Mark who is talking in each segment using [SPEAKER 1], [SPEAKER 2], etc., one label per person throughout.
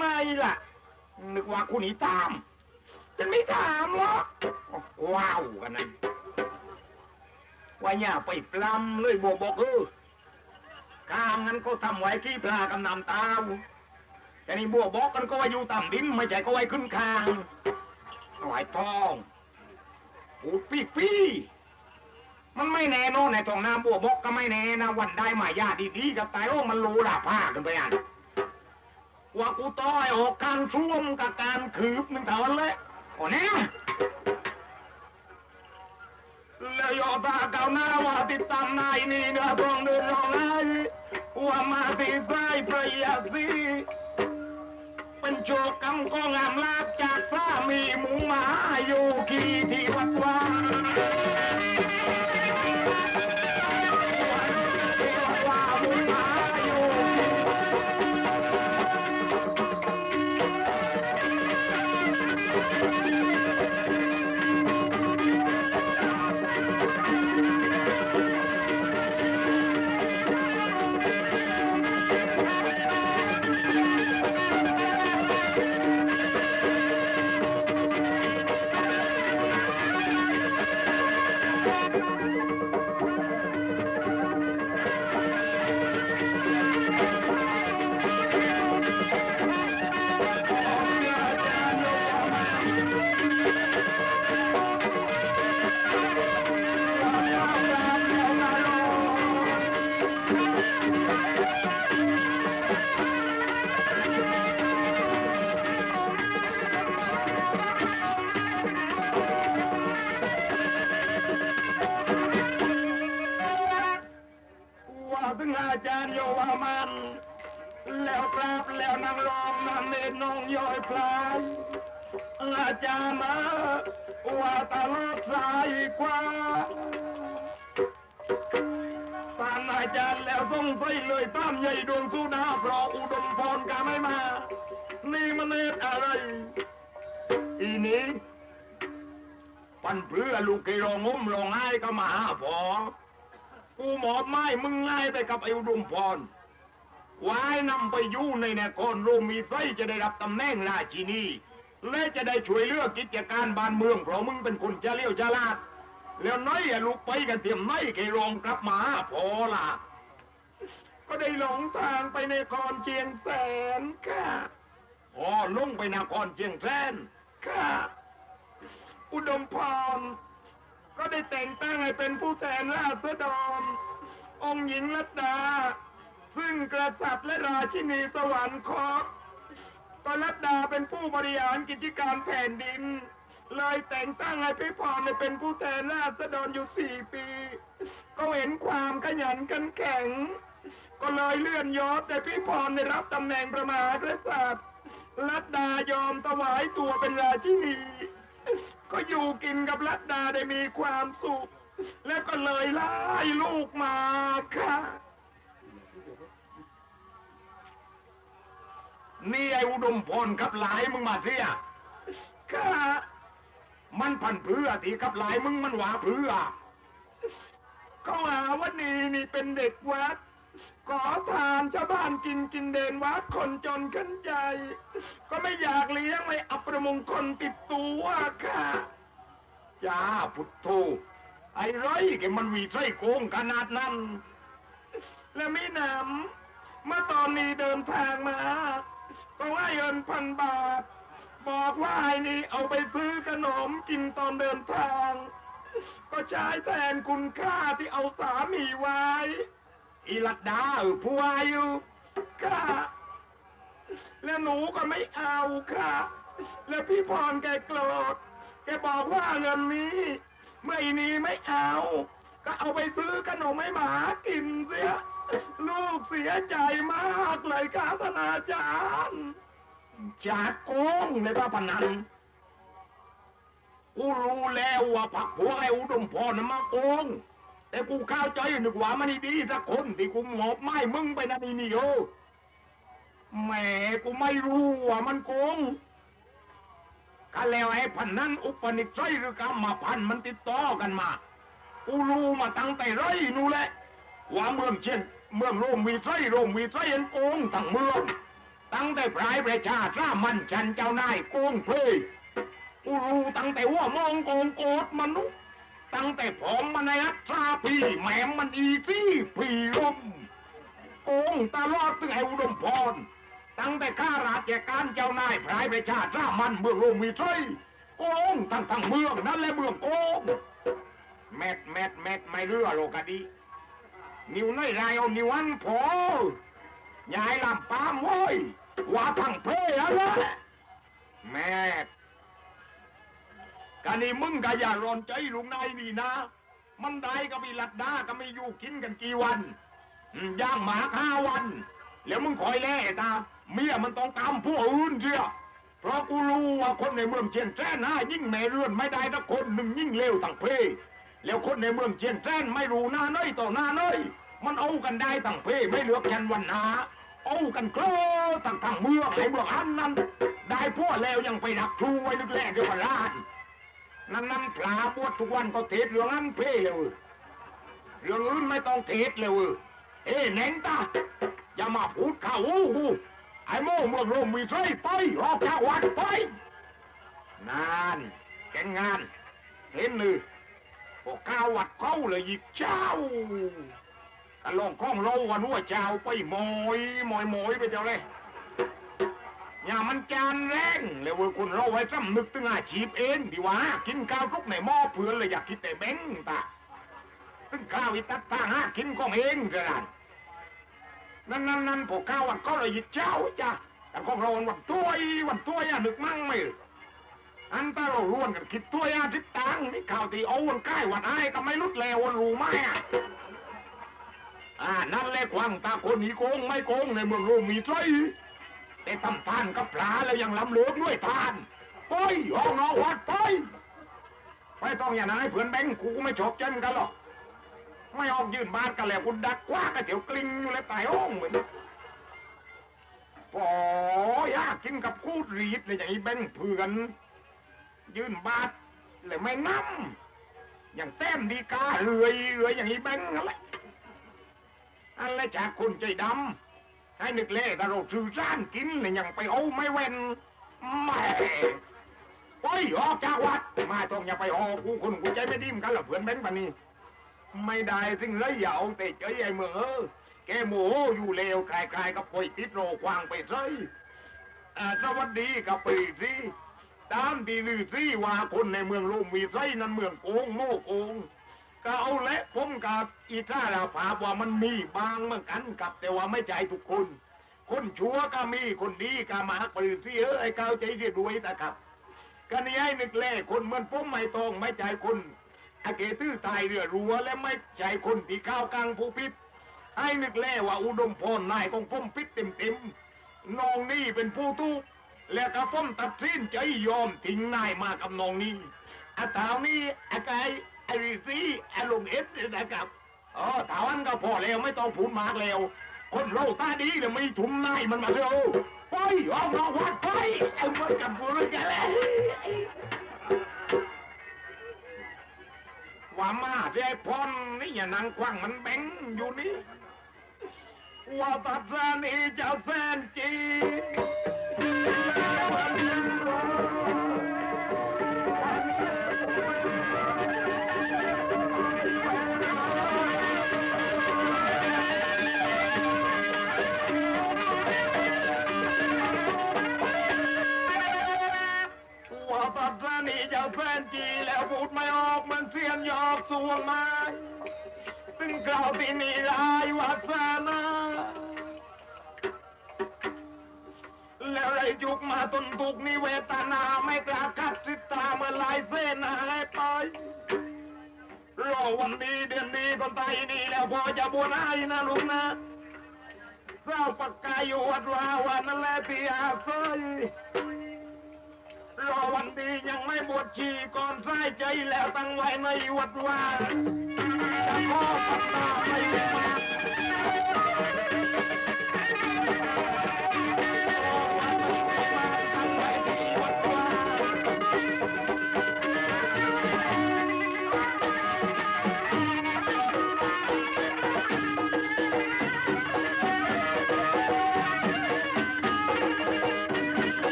[SPEAKER 1] ไมล่ะ นึกว่าคุณหนีตาม ฉันไม่ถามหรอกว้าวกันนั้นว่าอย่าไปปล้ำเลยบอกบอกเออกางนั้นก็ทำไว้ขี้ปลากำนำตาวแต่นี่บัวบอกกันก็ว่าอยู่ต่ำดินไม่ใช่ก็ไว้ขึ้นคางหวายทองปูดปีปีมันไม่แน่นอนในทองน้ำบัวบอกก็ไม่แน่นะวันได้มาญาดีๆกับตายโอ้มันรู้ละผ้ากันไปอะ ว่ากูต้อยออกการช่วมกับการขืบหนึ่งเท่านั้นแหละโอ้เนี่ยแล้วยอตาเก่าหน้าว่าติดตามนายนี่เนื้อทองเดินรองไห้ว่ามาติดใจประหยัดสิเป็นโจกกรรมก็งามลาบจากพระมีหมูมาอยู่ขี่ที่วัดวา ถึงอาจารย์โยวามัน แล้วครับแล้วนางรองนางเนตรน้องย้อยพลายอาจารย์มาว่าตลอดสายกว่าตามอาจารย์แล้วต้องไปเลยตามใหญ่ดวงสุดาเพราะอุดมพรกาไม่มา นี่มันเนตอะไร อีนี้ปันเพื่อลูกเกรองงุ้มรองไห้ก็มาหาพอ กูหมอบไม้มึงง่ายไปกับไอ้อุดมพรวายนำไปอยู่ในนครรมมีไฟจะได้รับตำแหน่งราชินี และจะได้ช่วยเลือกกิจการบ้านเมืองเพราะมึงเป็นคนจะเลี้ยวจะลาด แล้วน้อยอะลูกไปกันเตรียมน้อยไกรองกลับมาพอละก็ได้หลงทางไปในครเชียงแสนค่ะอ๋อลงไปนครเชียงแสนค่ะอุดมพร ก็ได้แต่งตั้งให้เป็นผู้แทนราษฎรองค์หญิงรัตดา ซึ่งกษัตริย์และราชินีสวรรคตก็รัตดาเป็นผู้บริหารกิจการแผ่นดิน เลยแต่งตั้งให้พี่พรเป็นผู้แทนราษฎรอยู่สี่ปี ก็เห็นความขยันกันแข็ง ก็เลยเลื่อนยศแต่พี่พรได้รับตำแหน่งประมหากษัตริย์รัตดายอมถวายตัวเป็นราชินี ก็อยู่กินกับรัตดาได้มีความสุข แล้วก็เลยไล่ลูกมาค่ะ นี่ไอ้อุดมพรกับหลายมึงมาเสียค่ะ มันพันเพื่อที่กับหลายมึงมันหวาเพื่อเขาหาว่านี่นี่เป็นเด็กวัด ขอทานชาวบ้านกินกินเดนวัดคนจนขึ้นใจ ก็ไม่อยากเลี้ยงเลยอัปรมงคลติดตัวค่ะจ้าพุทโธไอ้ไรแกมันวีไส้โกงขนาดนั้น และไม่นำเมื่อตอนนี้เดินทางมา ก็ให้เงินพันบาท บอกว่าไอ้นี่เอาไปซื้อขนมกินตอนเดินทาง ก็ใช้แทนคุณค่าที่เอาสามีไว้ อีลัดดาเออผู้วายอยู่ค่ะแล้วหนูก็ไม่เอาค่ะ แล้วพี่พรแกโกรธแกบอกว่าเงินนี้ไม่นี้ไม่เอา ก็เอาไปซื้อขนมให้หมากินเสีย ลูกเสียใจมากเลยค่ะธนาจารย์จากโกงในพระพนันกูรู้แล้วว่าผักพวไอ้อุดมพรน่ะมาโกง แต่กูเข้าใจนึกว่ามันดีสักคนที่กูหมอบไม้มึงไปนะนี่นี่โยแหม่กูไม่รู้ว่ามันโกงก็แล้วไอ้พันนั้นอุปนิสัยหรือกรรมพันมันติดต่อกันมา กูรู้มาตั้งแต่ไรนู่นแหละว่าเมืองเช่นเมืองโรมวีไส้โรมวีไส้เอ็นโกงทั้งเมือง ตั้งแต่ปลายประชาชามันฉันเจ้านายโกงเพลกูรู้ตั้งแต่ว่ามองโกงโกดมนุษย์ ตั้งแต่ผมมันในอัตราพี่แหมมมันอีซี่พี่ลมโกงตลอดถึงไอ้อุดมพร ตั้งแต่ข้าราชการเจ้านายพรายประชาชามันเมืองโรมมีไทยโกงทั้งทั้งเมืองนั่นแหละเมืองโกงแมดแมดแมดไม่เรือโลกดี นิ้วในไรเอานิวันพอยายลำปามโว้ยว่าทั้งเพลอะไรแม่ กันนี่มึงก็อย่าร้อนใจลุงนายนี่นะ มันได้ก็มีลัดดาก็ไม่อยู่กินกันกี่วันอืมย่างหมาห้าวัน แล้วมึงคอยแล่ตาเมียมันต้องตามผู้อื่นเชียเพราะกูรู้ว่าคนในเมืองเชียงแสนนะยิ่งแม่เรือนไม่ได้สักคนหนึ่งยิ่งเลวทั้งเพแล้วคนในเมืองเชียงแสนไม่รู้หน้าเนยต่อหน้าเนยมันเอากันได้ทั้งเพไม่เหลือแค่วันหนาเอากันเคลอทั้งทั้งเมืองไอ้เมืองอันนั้น ได้พวกแล้วยังไปดักครูไว้นึกแรกเดียวกันล้าน นั่นนั่นปลาบวชทุกวันก็เทศเรื่องนั้นเพ่เลยเรื่องอื่นไม่ต้องเทศเลยเว้ยเอ้เน่งตาอย่ามาพูดข้าวอู้หูไอ้โม่เมืองโรมมีใช่ไปออกจากวัดไปนานแกงงานเห็นเลยพวกข้าววัดเขาเลยยิกเจ้ากะลองข้องเราวันว่าเจ้าไปโมยโมยโมยไปเจ้าเลย อย่ามันจานแรงเลยเว้ยคนเราไว้ซ้ำนึกถึงอาชีพเองดีวะกินข้าวทุกในหม้อเพื่อนเลยอยากคิดแต่แบงตาตึงข้าวอีตัดตาหากินของเองเท่านั้นนั่นนั่นนั่นพวกข้าววันก็เลยหยิบเจ้าจ้ะแต่ของเราวันตัวอีวันตัวอะนึกมั่งไหมอันตาเราล้วนกันคิดตัวอะทิศตังนี่ข่าวตีเอาวันใกล้วันไอ้ก็ไม่ลุดแล้ววันรู้ไหมอะอ่านั่นแหละความตาคนนี้โกงไม่โกงในเมืองโรมมีใจ แต่ทำทานกับปลาแล้วยังลำเลือกด้วยทานไปห้องนอนวัดไปไม่ต้องอย่างนั้นให้เพื่อนแบงค์กูไม่ชอบเจนกันหรอก ไม่ออกยืนบ้านกันแล้วคุณดักกว่ากันเดี๋ยวกลิ้งอยู่เลยตายห้องเหมือนโอ้ยากกินกับกูรีดเลยอย่างนี้แบงค์เพื่อน ยืนบาทเลยไม่น้ำอย่างแต้มดีกาเลื่อยเลื่อยอย่างนี้แบงค์นั่นแหละอันละจากคนใจดำ ให้นึกเล่แต่เราสื่อสารกินเนี่ยยังไปเอาไม่เว้นแม่โอ้ยออกจากวัดมาต้องอย่าไปออกกูคนกูใจไม่ดิ้มกันหรอเพื่อนแบงค์ปานนี้ ไม่ได้สิ่งเลยอย่าเอาแต่ใจไอ้เมืองเออแกโมโหอยู่เลวคลายๆกับปล่อยติดโรควางไปซยอ่าสวัสดีกับปีสิตามดีลือสิว่าคนในเมืองโรมมีไส้นั้นเมืองโกงโม่โกง ก็เอาและผมกับอีท่าราภาพว่ามันมีบางเหมือนกันกับ แต่ว่าไม่ใจทุกคน คนชั่วก็มีคนดีก็มาหักปรือที่เออไอ้ก้าวใจเรียรวยนะครับก็นี่ให้นึกแล่คนเหมือนผมไม่ตรงไม่ใจคนอาเกตื้อตายเรือรัวและไม่ใจคนที่ข้าวกลางผู้พิษให้นึกแล่ว่าอุดมพรนายของผมพิษเต็มเต็มๆน้องนี่เป็นผู้ทุกแล้วก็ผมตัดสินใจยอมทิ้งนายมากับน้องนี่อาตาวนี้อากาย ไอรีซีไอลงเอสนะครับอ๋อถาวันก็พอแล้วไม่ต้องพูดมากแล้ว คนเราตาดีเนี่ยไม่ถุมนายมันมาเร็วไปเอาเราวัดไปไอ้มันกับบุรุษกันแล้วว่ามาที่ไอ้พรนี่อย่านั่งควังมันแบงอยู่นี่ว่าตัดแสนอีเจ้าแสนจี หยอกสวงไม้ซึ่งกล่าวที่นี่รายวัฒนาแล้วไรจุกมาตนทุกนิเวตนาไม่กล้ากัดสิตาเมื่อลายเส้นหายไปรอวันนี้เดือนนี้ก็ตายนี่แล้วพอจะบวชให้นะลูกนะเศร้าปากกายอยู่วัดวาวันนั่นแหละที่อาศัย บวชชีก่อนใส่ใจแล้วตั้งไว้ในวัดว่าจะขอพัตตาไม่มา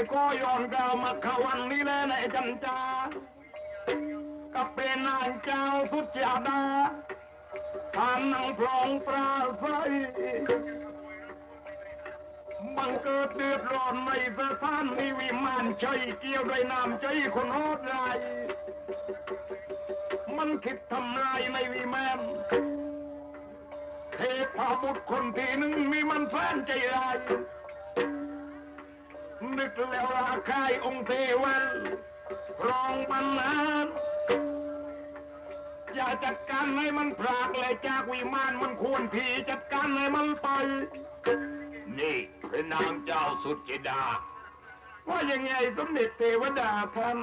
[SPEAKER 1] นางพลองปราศัยบังเกิดเดือดร้อนในสถานนิวิมานใจเกี่ยวด้วยน้ำใจคนโหดร้ายมันคิดทำลายในวิมานเทพบุตรคนที่หนึ่งมีมันแฟนใจร้าย นึกแล้วราคายองค์เทวันรองบรรณานอย่าจัดการให้มันพรากเลยจากวิมานมันควรทีจัดการให้มันไป นี่พระนางเจ้าสุจิดา ว่ายังไงสมเด็จเทวดาท่าน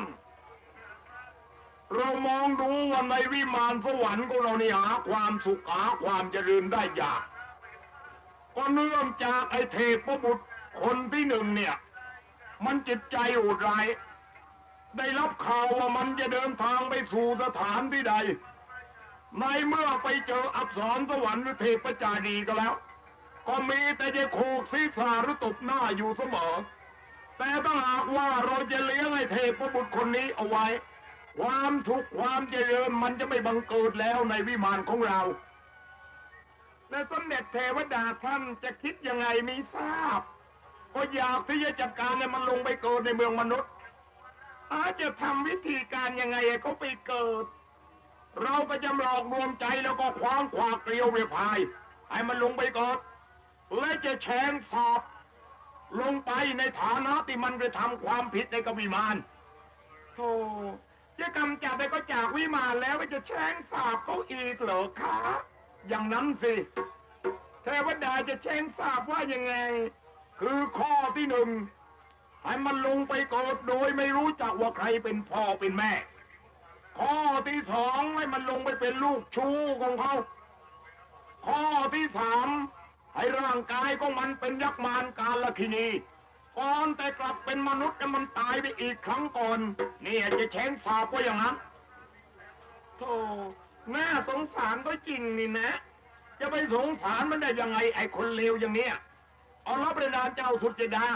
[SPEAKER 1] เรามองดูว่าในวิมานสวรรค์ของเรานี่หาความสุขหาความเจริญได้ยาก ก็เนื่องจากไอ้เทพบุตรคนที่หนึ่งเนี่ย มันจิตใจโหดร้าย ได้รับข่าวว่ามันจะเดินทางไปสู่สถานที่ใด ในเมื่อไปเจออักษรสวรรค์หรือเทพจารีก็แล้ว ก็มีแต่จะโขกศีรษะหรือตบหน้าอยู่เสมอ แต่ถ้าหากว่าเราจะเลี้ยงไอ้เทพบุตรคนนี้เอาไว้ ความทุกข์ความเจริญมันจะไม่บังเกิดแล้วในวิมานของเราและสมเด็จเทวดาท่านจะคิดยังไงมีทราบ ก็อยากที่จะจัดการให้มันลงไปเกิดในเมืองมนุษย์ อาจจะทำวิธีการยังไงให้เขาไปเกิด เราก็จะหลอกรวมใจแล้วก็คว้างขวากเกลียวเวพาย ให้มันลงไปเกิดและจะแชงสอบ ลงไปในฐานะที่มันกระทำความผิดในกบวิมานโธ่จะกำจัดไปก็จากวิมานแล้วก็จะแช่งสาบเขาอีกเหรอคะอย่างนั้นสิเทวดาจะแช่งสาบว่ายังไง คือข้อที่หนึ่งให้มันลงไปโกรธโดยไม่รู้จักว่าใครเป็นพ่อเป็นแม่ ข้อที่สองให้มันลงไปเป็นลูกชู้ของเขา ข้อที่สามให้ร่างกายของมันเป็นยักษ์มารกาลคินีก่อนแต่กลับเป็นมนุษย์แต่มันตายไปอีกครั้งก่อนนี่จะแช่งสาบว่าอย่างนั้นโธ่น่าสงสารก็จริงนี่นะ จะไปสงสารมันได้ยังไงไอ้คนเลวอย่างเนี้ย เอารับประดานเจ้าสุจดา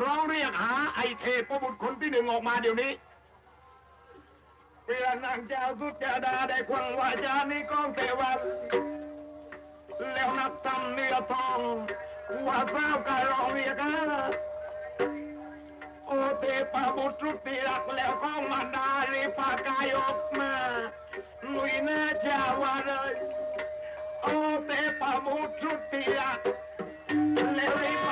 [SPEAKER 1] ร้องเรียกหาไอเทพบุตรคนที่หนึ่งออกมาเดี๋ยวนี้เพื่อนางเจ้าสุจดาได้ควงวาจานี้ก้องเทวันแล้วนักทำเนื้อทองว่าเศร้ากายร้องเรียกนะโอเทพบุตรสุติรักแล้วก็มาดารีปากายออกมาหนุยแน่เจ้าวาเลยโอเทพบุตรสุติรัก แ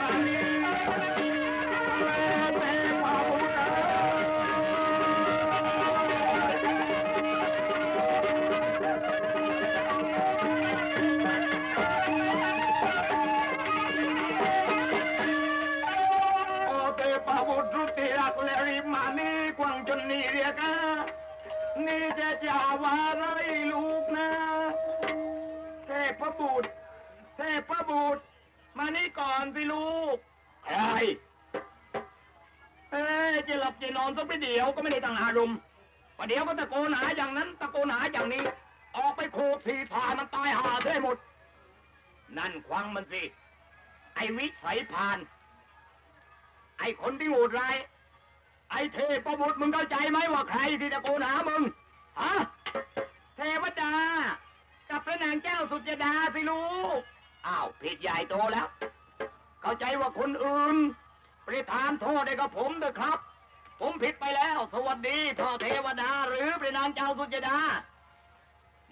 [SPEAKER 1] อนสักไปเดียวก็ไม่ได้ตั้งอารมณ์ประเดี๋ยวก็ตะโกนหาอย่างนั้น ตะโกนหาอย่างนี้ ออกไปโคกสีทามันตายหาได้หมด นั่นควังมันสิ ไอ้วิสัยพาน ไอ้คนที่โหดร้าย ไอ้เทพบุตรมึงเข้าใจไหมว่าใครที่ตะโกนหามึงฮะเทวดา กับพระนางเจ้าสุจดาสิลูกอ้าวผิดใหญ่โตแล้ว เข้าใจว่าคนอื่น ประทานโทษให้กับผมเถอะครับ ผมผิดไปแล้ว สวัสดีพ่อเทวดาหรือพระนางเจ้าสุจดา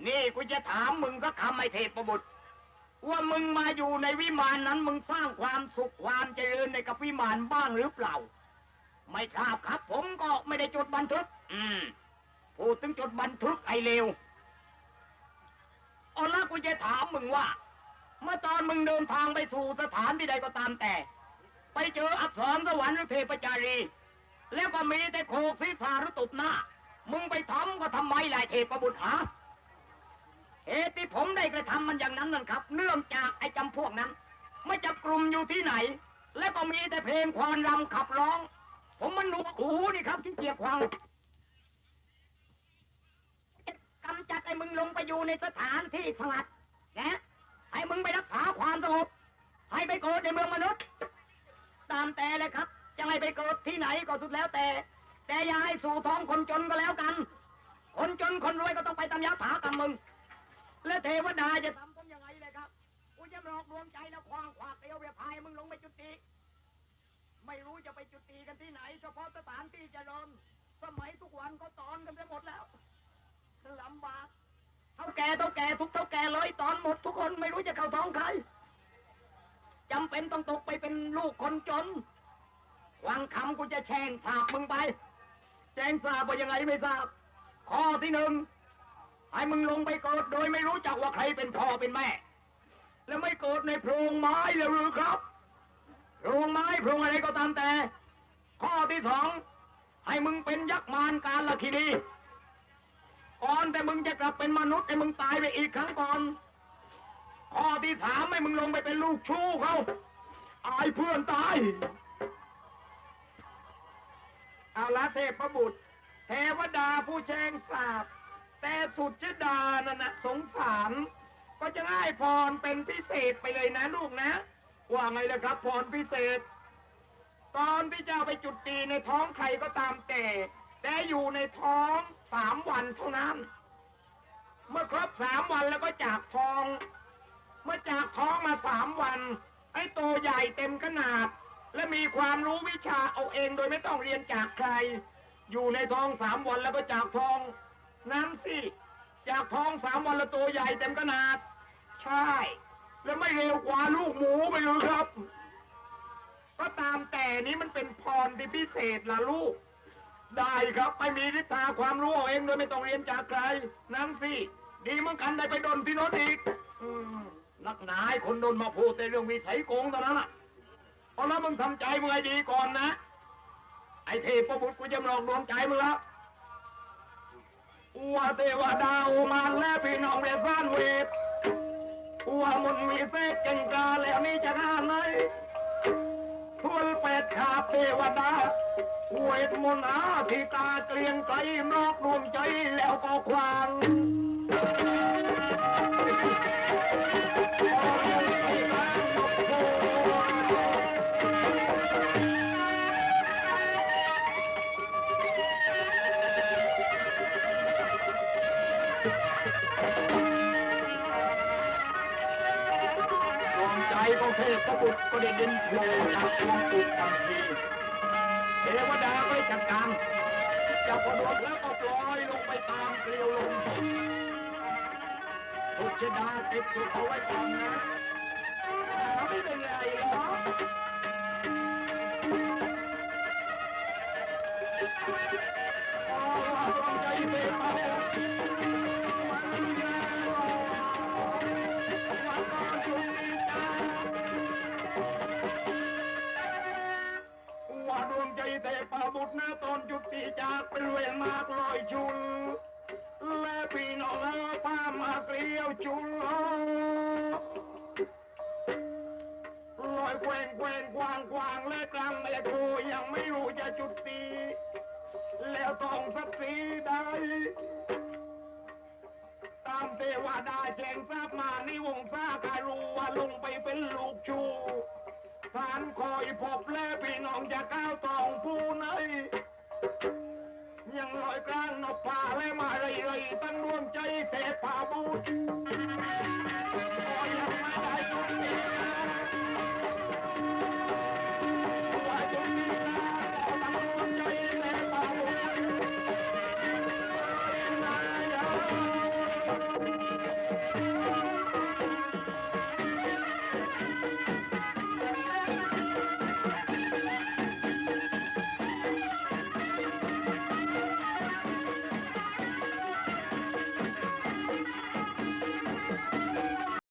[SPEAKER 1] นี่กูจะถามมึงก็คำไอ้เทพบุตร ว่ามึงมาอยู่ในวิมานนั้นมึงสร้างความสุขความเจริญในกับวิมานบ้างหรือเปล่า ไม่ทราบครับ ผมก็ไม่ได้จดบันทึก อืมพูดถึงจดบันทึกไอ้เลวเอาละกูจะถามมึงว่า เมื่อตอนมึงเดินทางไปสู่สถานที่ใดก็ตามแต่ ไปเจออักษรสวรรค์หรือเทพจารี แล้วก็มีแต่โคกศีรษะหรือตบหน้า มึงไปทำก็ทำไมล่ะเทพบุตรหาเหตุที่ผมได้กระทำมันอย่างนั้นนั่นครับ เนื่องจากไอ้จำพวกนั้น ไม่จับกลุ่มอยู่ที่ไหน แล้วก็มีแต่เพลงควานรำขับร้อง ผมมันหนวกหูนี่ครับที่เกียกควางกำจัดไอ้มึงลงไปอยู่ในสถานที่สงัดนะให้มึงไปรักษาความสงบให้ไปโกรธในเมืองมนุษย์ ตามแต่เลยครับ
[SPEAKER 2] จะให้ไปเกิดที่ไหนก็สุดแล้วแต่ แต่อย่าให้สู่ท้องคนจนก็แล้วกัน คนจนคนรวยก็ต้องไปตามยถากรรมมึง และเทวดาจะทำผมยังไงเลยครับกูจะหลอกลวงใจแล้วคว้างขวากเอวเวียพายมึงลงไปจุติไม่รู้จะไปจุติกันที่ไหน เฉพาะสถานที่เจริญสมัยทุกวันก็ตอนกันไปหมดแล้วลำบากเท่าแก่เท่าแก่ทุกเท่าแก่เลยตอนหมดทุกคนไม่รู้จะเข้าท้องใครจำเป็นต้องตกไปเป็นลูกคนจน วังคำกูจะแช่งสาบมึงไปแจ้งทราบว่ายังไงไม่ทราบ ข้อที่หนึ่งให้มึงลงไปเกิดโดยไม่รู้จักว่าใครเป็นพ่อเป็นแม่ แล้วไม่เกิดในโพรงไม้เลยหรือครับโพรงไม้โพรงอะไรก็ตามแต่ ข้อที่สองให้มึงเป็นยักษ์มารการละคีนีก่อนแต่มึงจะกลับเป็นมนุษย์ให้มึงตายไปอีกครั้งก่อนข้อที่สามให้มึงลงไปเป็นลูกชู้เขาอายเพื่อนตาย เอาละเทพบุตร เทวดาผู้แช่งสาบแต่สุดจดานั่นนะสงสาร ก็จะให้พรเป็นพิเศษไปเลยนะลูกนะ ว่าไงล่ะครับ พรพิเศษ ตอนที่จะเอาไปจุดตีในท้องใครก็ตามแต่ แต่อยู่ในท้องสามวันเท่านั้น เมื่อครบสามวันแล้วก็จากท้อง เมื่อจากท้องมาสามวัน ไอ้โตใหญ่เต็มขนาด และมีความรู้วิชาเอาเองโดยไม่ต้องเรียนจากใคร อยู่ในท้องสามวันแล้วก็จากท้องนั้นสิ จากท้องสามวันแล้วตัวใหญ่เต็มขนาด ใช่ แล้วไม่เร็วกว่าลูกหมูไปเลยครับ ก็ตามแต่นี้มันเป็นพรที่พิเศษล่ะลูก ได้ครับไม่มีฤทธาความรู้เอาเองโดยไม่ต้องเรียนจากใครนั้นสิดีเหมือนกันได้ไปดนที่โน้นอีกอนักหนาให้คนโดนมาพูดในเรื่องวิสัยโกงตอนนั้นอะ เพราะแล้วมึงทำใจมึงให้ดีก่อนนะ ไอ้เทพบุตรกูจะหลอกดวงใจมึงแล้วอัวเทวดาอุมานและพี่น้องเรซานเวทอัวมุนมีเศษเก่งกาแล้วนี่จะน่าไหนทุลเป็ดขาเทวดาเวทมนต์อาทิตาเกลียงไกลนอกดวงใจแล้วก็ควาง บุตรก็ได้ดินโผล่จากดวงปุกทันทีเทวดาได้จัดการจับกระโดแล้วก็ปล่อยลงไปตามเกลียวลมทุกชดาติดสุดเอาไว้ก่อนนะไม่เป็นไรหรอกโอ้ดวงใจเทพบุตรว่า